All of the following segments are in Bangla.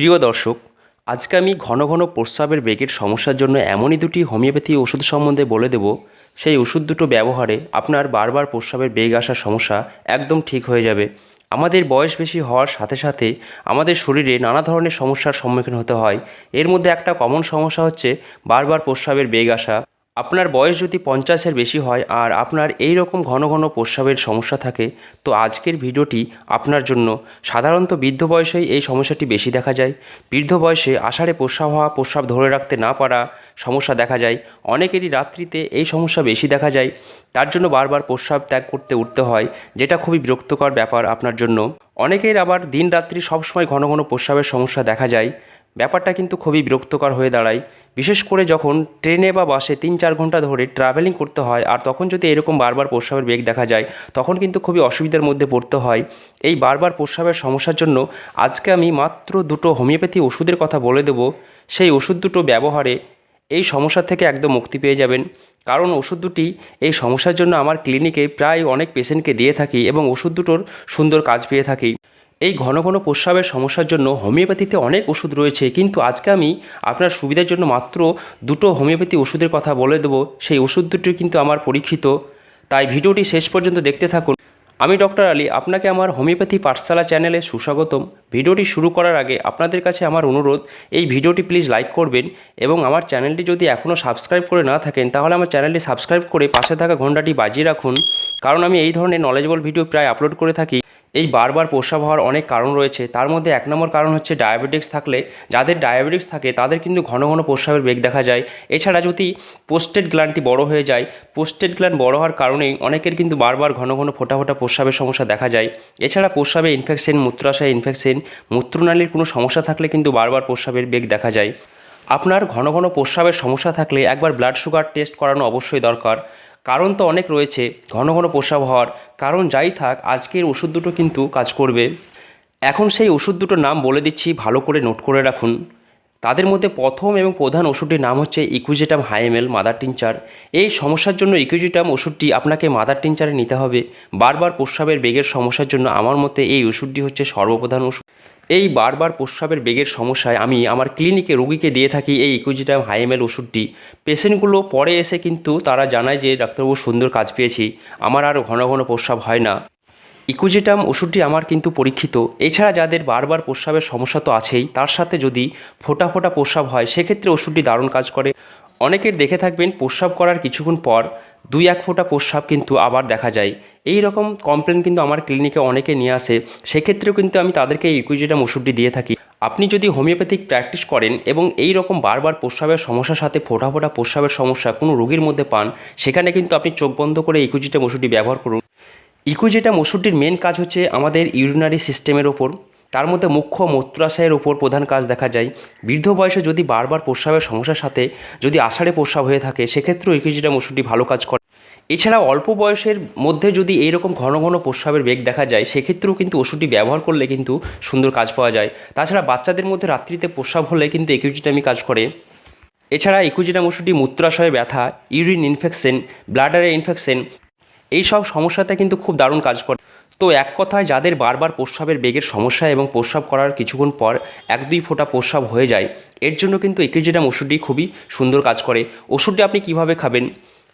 প্রিয় দর্শক, আজকে আমি ঘন ঘন প্রস্রাবের বেগের সমস্যার জন্য এমনই দুটি হোমিওপ্যাথি ওষুধ সম্বন্ধে বলে দেব। সেই ওষুধ দুটো ব্যবহারে আপনার বারবার প্রস্রাবের বেগ আসার সমস্যা একদম ঠিক হয়ে যাবে। আমাদের বয়স বেশি হওয়ার সাথে সাথে আমাদের শরীরে নানা ধরনের সমস্যার সম্মুখীন হতে হয়। এর মধ্যে একটা কমন সমস্যা হচ্ছে বারবার প্রস্রাবের বেগ আসা। আপনার বয়স যদি পঞ্চাশের বেশি হয় আর আপনার এই রকম ঘন ঘন প্রস্রাবের সমস্যা থাকে, তো আজকের ভিডিওটি আপনার জন্য। সাধারণত বৃদ্ধ বয়সেই এই সমস্যাটি বেশি দেখা যায়। বৃদ্ধ বয়সে আষাঢ়ে প্রস্রাব হওয়া, প্রস্রাব ধরে রাখতে না পারা সমস্যা দেখা যায়। অনেকেরই রাত্রিতে এই সমস্যা বেশি দেখা যায়। তার জন্য বারবার প্রস্রাব ত্যাগ করতে উঠতে হয়, যেটা খুবই বিরক্তকর ব্যাপার আপনার জন্য। অনেকের আবার দিন রাত্রি সবসময় ঘন ঘন প্রস্রাবের সমস্যা দেখা যায়। ব্যাপারটা কিন্তু খুবই বিরক্তকর হয়ে দাঁড়ায়। বিশেষ করে যখন ট্রেনে বা বাসে তিন চার ঘণ্টা ধরে ট্রাভেলিং করতে হয় আর তখন যদি এরকম বারবার প্রস্রাবের বেগ দেখা যায়, তখন কিন্তু খুবই অসুবিধার মধ্যে পড়তে হয়। এই বারবার প্রস্রাবের সমস্যার জন্য আজকে আমি মাত্র দুটো হোমিওপ্যাথি ওষুধের কথা বলে দেবো। সেই ওষুধ দুটো ব্যবহারে এই সমস্যা থেকে একদম মুক্তি পেয়ে যাবেন। কারণ ওষুধ দুটি এই সমস্যার জন্য আমার ক্লিনিকে প্রায় অনেক পেশেন্টকে দিয়ে থাকি এবং ওষুধ দুটোর সুন্দর কাজ পেয়ে থাকি। এই ঘন ঘন প্রস্রাবের সমস্যার জন্য হোমিওপ্যাথিতে অনেক ওষুধ রয়েছে, কিন্তু আজকে আমি আপনার সুবিধার জন্য মাত্র দুটো হোমিওপ্যাথি ওষুধের কথা বলে দেবো। সেই ওষুধ দুটি কিন্তু আমার পরীক্ষিত। তাই ভিডিওটি শেষ পর্যন্ত দেখতে থাকুন। আমি ডক্টর আলী, আপনাকে আমার হোমিওপ্যাথি পাঠশালা চ্যানেলে সুস্বাগতম। ভিডিওটি শুরু করার আগে আপনাদের কাছে আমার অনুরোধ, এই ভিডিওটি প্লিজ লাইক করবেন এবং আমার চ্যানেলটি যদি এখনও সাবস্ক্রাইব করে না থাকেন, তাহলে আমার চ্যানেলটি সাবস্ক্রাইব করে পাশে থাকা ঘন্টাটি বাজিয়ে রাখুন। কারণ আমি এই ধরনের নলেজেবল ভিডিও প্রায় আপলোড করে থাকি। এই বারবার প্রস্রাব হওয়ার অনেক কারণ রয়েছে। তার মধ্যে এক নম্বর কারণ হচ্ছে ডায়াবেটিক্স থাকলে যাদের ডায়াবেটিক্স থাকে তাদের কিন্তু ঘন ঘন প্রস্রাবের বেগ দেখা যায়। এছাড়া যদি পোস্টেড গ্ল্যান্ডটি বড় হয়ে যায় পোস্টেড গ্ল্যান্ড বড় হওয়ার কারণেই অনেকের কিন্তু বারবার ঘন ঘন ফোটা ফোটা প্রস্রাবের সমস্যা দেখা যায়। এছাড়া প্রস্রাবে ইনফেকশন মূত্রাশয়ে ইনফেকশন মূত্রনালীর কোনো সমস্যা থাকলে কিন্তু বারবার প্রস্রাবের বেগ দেখা যায়। আপনার ঘন ঘন প্রস্রাবের সমস্যা থাকলে একবার ব্লাড সুগার টেস্ট করানো অবশ্যই দরকার। কারণ তো অনেক রয়েছে, ঘন ঘন প্রস্রাব হওয়ার। কারণ যাই থাক, আজকের ওষুধ দুটো কিন্তু কাজ করবে। এখন সেই ওষুধ দুটোর নাম বলে দিচ্ছি, ভালো করে নোট করে রাখুন। তাদের মধ্যে প্রথম এবং প্রধান ওষুধটির নাম হচ্ছে ইকুইজিটাম হাইএমএল মাদার টিনচার এই সমস্যার জন্য ইকুইজিটাম ওষুধটি আপনাকে মাদার টিনচারে নিতে হবে। বারবার প্রস্রাবের বেগের সমস্যার জন্য আমার মতে এই ওষুধটি হচ্ছে সর্বপ্রধান ওষুধ। এই বারবার প্রস্রাবের বেগের সমস্যায় আমি আমার ক্লিনিকে রোগীকে দিয়ে থাকি এই ইকুইজিটাম হাইএমএল ওষুধটি। পেশেন্টগুলো পরে এসে কিন্তু তারা জানায় যে, ডাক্তারবাবু, সুন্দর কাজ পেয়েছি। আমার আর ঘন ঘন প্রস্রাব হয় না। ইকুজিটাম ওষুধটি আমার কিন্তু পরীক্ষিত। এছাড়া যাদের বারবার প্রস্রাবের সমস্যা তো আছেই, তার সাথে যদি ফোটা ফোটা প্রস্রাব হয়, সেক্ষেত্রে ওষুধটি দারুণ কাজ করে। অনেকের দেখে থাকবেন, প্রস্রাব করার কিছুক্ষণ পর দুই এক ফোঁটা প্রস্রাব কিন্তু আবার দেখা যায়। এই রকম কমপ্লেন কিন্তু আমার ক্লিনিকে অনেকে নিয়ে আসে। সেক্ষেত্রেও কিন্তু আমি তাদেরকে এই ইকুইজিটাম ওষুধটি দিয়ে থাকি। আপনি যদি হোমিওপ্যাথিক প্র্যাকটিস করেন এবং এই রকম বারবার প্রস্রাবের সমস্যার সাথে ফোটা ফোটা প্রস্রাবের সমস্যা, কোনো রোগীর মধ্যে পান, সেখানে কিন্তু আপনি চোখ বন্ধ করে ইকুইজিটাম ওষুধটি ব্যবহার করুন। ইকুইজিটাম ওষুধটির মেন কাজ হচ্ছে আমাদের ইউরিনারি সিস্টেমের ওপর। তার মধ্যে মুখ্য মূত্রাশয়ের ওপর প্রধান কাজ দেখা যায়। বৃদ্ধ বয়সে যদি বারবার প্রস্রাবের সমস্যার সাথে যদি আষাঢ়ে প্রস্রাব হয়ে থাকে, সেক্ষেত্রেও ইকুইজিটাম ওষুধটি ভালো কাজ করে। এছাড়া অল্প বয়সের মধ্যে যদি এইরকম ঘন ঘন প্রস্রাবের বেগ দেখা যায়, সেক্ষেত্রেও কিন্তু ওষুধটি ব্যবহার করলে কিন্তু সুন্দর কাজ পাওয়া যায়। তাছাড়া বাচ্চাদের মধ্যে রাত্রিতে প্রস্রাব হলে কিন্তু ইকুইজিটামই কাজ করে। এছাড়া ইকুইজিটাম ওষুধটি মূত্রাশয়ে ব্যথা, ইউরিন ইনফেকশন ব্লাডারের ইনফেকশন এই সব সমস্যাতে কিন্তু খুব দারুণ কাজ করে। তো এক কথায় যাদের বারবার প্রস্রাবের বেগের সমস্যা এবং প্রস্রাব করার কিছুক্ষণ পর এক দুই ফোঁটা প্রস্রাব হয়ে যায়, এর জন্য কিন্তু ইকুইজিটাম ওষুধটি খুবই সুন্দর কাজ করে। ওষুধটি আপনি কীভাবে খাবেন?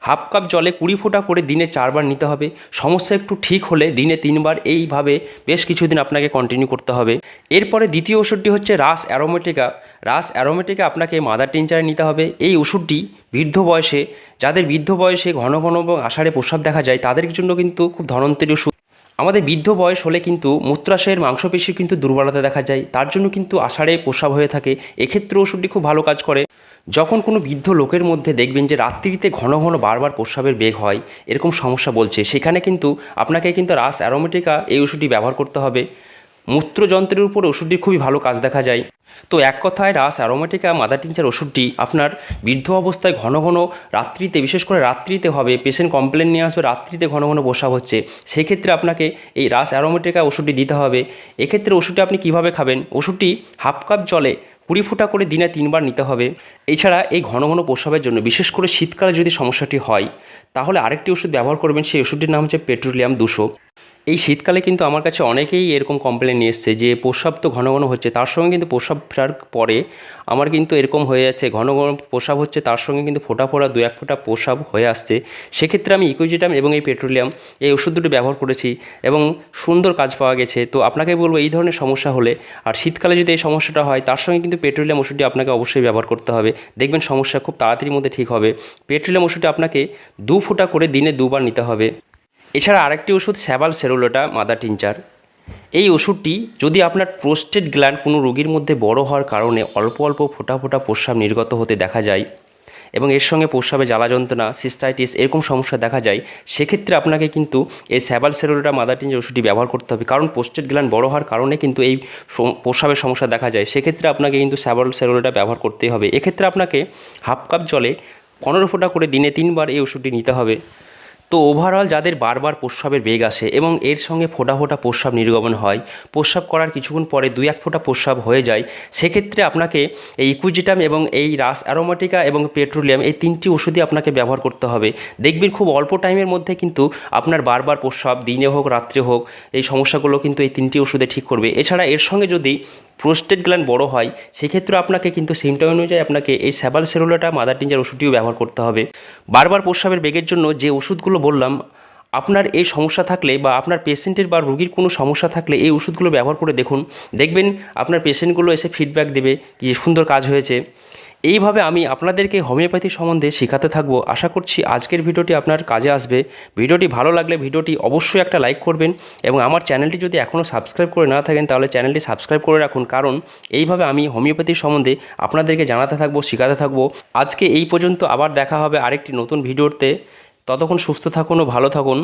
হাফ কাপ জলে কুড়ি ফোঁটা করে দিনে চারবার নিতে হবে। সমস্যা একটু ঠিক হলে দিনে তিনবার এইভাবে বেশ কিছুদিন আপনাকে কন্টিনিউ করতে হবে। এরপরে দ্বিতীয় ওষুধটি হচ্ছে রাস অ্যারোমেটিকা। রাস অ্যারোমেটিকা আপনাকে মাদার টিনচারে নিতে হবে। এই ওষুধটি বৃদ্ধ বয়সে, যাদের বৃদ্ধ বয়সে ঘন ঘন এবং আষাঢ়ে প্রস্রাব দেখা যায়, তাদের জন্য কিন্তু খুব ধনন্তরী ওষুধ। আমাদের বৃদ্ধ বয়স হলে কিন্তু মূত্রাশয়ের মাংসপেশির কিন্তু দুর্বলতা দেখা যায়। তার জন্য কিন্তু আষাঢ়ে প্রস্রাব হয়ে থাকে। এক্ষেত্রে ওষুধটি খুব ভালো কাজ করে। যখন কোনো বৃদ্ধ লোকের মধ্যে দেখবেন যে রাত্রিতে ঘন ঘন বারবার প্রস্রাবের বেগ হয়, এরকম সমস্যা বলছে, সেখানে কিন্তু আপনাকে কিন্তু রাস অ্যারোমেটিকা এই ওষুধটি ব্যবহার করতে হবে। মূত্রযন্ত্রের উপর ওষুধটি খুবই ভালো কাজ দেখা যায়। তো এক কথায় রাস অ্যারোমেটিকা মাদার টিনচার ওষুধটি আপনার বৃদ্ধ অবস্থায় ঘন ঘন রাত্রিতে, বিশেষ করে রাত্রিতে হবে পেশেন্ট কমপ্লেন নিয়ে আসবে, রাত্রিতে ঘন ঘন প্রস্রাব হচ্ছে, সেক্ষেত্রে আপনাকে এই রাস অ্যারোমেটিকা ওষুধটি দিতে হবে। এক্ষেত্রে ওষুধটি আপনি কীভাবে খাবেন? ওষুধটি হাফ কাপ জলে কুড়ি ফুটা করে দিনে তিনবার নিতে হবে। এছাড়া এই ঘন ঘন প্রস্রাবের জন্য, বিশেষ করে শীতকালে যদি সমস্যাটি হয়, তাহলে আরেকটি ওষুধ ব্যবহার করবেন। সেই ওষুধটির নাম হচ্ছে পেট্রোলিয়াম দুশো এই শীতকালে কিন্তু আমার কাছে অনেকেই এরকম কমপ্লেন নিয়ে এসছে যে প্রস্রাব তো ঘন ঘন হচ্ছে, তার সঙ্গে কিন্তু প্রস্রাব ফেরার পরে আমার কিন্তু এরকম হয়ে যাচ্ছে, ঘন ঘন প্রস্রাব হচ্ছে, তার সঙ্গে কিন্তু ফোটা ফোটা, দু এক ফোঁটা প্রস্রাব হয়ে আসছে। সেক্ষেত্রে আমি ইকুইজিটাম এবং এই পেট্রোলিয়াম এই ওষুধ দুটো ব্যবহার করেছি এবং সুন্দর কাজ পাওয়া গেছে। তো আপনাকে বলব এই ধরনের সমস্যা হলে আর শীতকালে যদি এই সমস্যাটা হয়, তার সঙ্গে কিন্তু পেট্রোলিয়াম ওষুধটি আপনাকে অবশ্যই ব্যবহার করতে হবে। দেখবেন সমস্যা খুব তাড়াতাড়ির মধ্যে ঠিক হবে। পেট্রোলিয়াম ওষুধটি আপনাকে দু ফোঁটা করে দিনে দুবার নিতে হবে। এছাড়া আরেকটি ওষুধ স্যাবাল সেরোলোটা, মাদার টিনচার। এই ওষুধটি যদি আপনার প্রোস্টেট গ্ল্যান্ড কোনো রোগীর মধ্যে বড় হওয়ার কারণে অল্প অল্প ফোটা ফোটা প্রস্রাব নির্গত হতে দেখা যায় এবং এর সঙ্গে প্রস্রাবে জ্বালা যন্ত্রণা, সিস্টাইটিস এরকম সমস্যা দেখা যায়, সেক্ষেত্রে আপনাকে কিন্তু এই স্যাবাল সেরোলোটা, মাদার টিনচার ওষুধটি ব্যবহার করতে হবে। কারণ প্রোস্টেট গ্ল্যান্ড বড় হওয়ার কারণে কিন্তু এই প্রস্রাবের সমস্যা দেখা যায়। সেক্ষেত্রে আপনাকে কিন্তু স্যাবাল সেরোলোটা ব্যবহার করতেই হবে। এক্ষেত্রে আপনাকে হাফ কাপ জলে পনেরো ফোঁটা করে দিনে তিনবার এই ওষুধটি নিতে হবে। তো ওভারঅল যাদের বারবার প্রস্রাবের বেগ আসে এবং এর সঙ্গে ফোটা ফোটা প্রস্রাব নির্গমন হয়, প্রস্রাব করার কিছুক্ষণ পরে দুই এক ফোঁটা প্রস্রাব হয়ে যায়, সেক্ষেত্রে আপনাকে এই ইকুইজিটাম এবং এই রাস অ্যারোমাটিকা এবং পেট্রোলিয়াম এই তিনটি ওষুধই আপনাকে ব্যবহার করতে হবে। দেখবেন খুব অল্প টাইমের মধ্যে কিন্তু আপনার বারবার প্রস্রাব, দিনে হোক, রাত্রে হোক, এই সমস্যাগুলো কিন্তু এই তিনটি ওষুধে ঠিক করবে। এছাড়া এর সঙ্গে যদি প্রোস্টেট গ্ল্যান্ড বড় হয় সেক্ষেত্রে আপনাকে কিন্তু সিমটম অনুযায়ী আপনাকে এই স্যাবাল সেরোলাটা মাদার টিঞ্জার ওষুধটিও ব্যবহার করতে হবে। বারবার প্রস্রাবের বেগের জন্য যে ওষুধগুলো বললাম, আপনার এই সমস্যা থাকলে বা আপনার পেশেন্টের বা রোগীর কোনো সমস্যা থাকলে এই ওষুধগুলো ব্যবহার করে দেখুন। দেখবেন আপনার পেশেন্টগুলো এসে ফিডব্যাক দেবে যে সুন্দর কাজ হয়েছে। এইভাবে আমি আপনাদেরকে হোমিওপ্যাথি সম্বন্ধে শেখাতে থাকব। আশা করছি আজকের ভিডিওটি আপনার কাজে আসবে। ভিডিওটি ভালো লাগলে ভিডিওটি অবশ্যই একটা লাইক করবেন এবং আমার চ্যানেলটি যদি এখনও সাবস্ক্রাইব করে না থাকেন, তাহলে চ্যানেলটি সাবস্ক্রাইব করে রাখুন। কারণ এইভাবে আমি হোমিওপ্যাথি সম্বন্ধে আপনাদেরকে জানাতে থাকব, শেখাতে থাকব। আজকে এই পর্যন্ত আবার দেখা হবে আরেকটি নতুন ভিডিওতে। ততক্ষণ সুস্থ থাকুন ও ভালো থাকুন।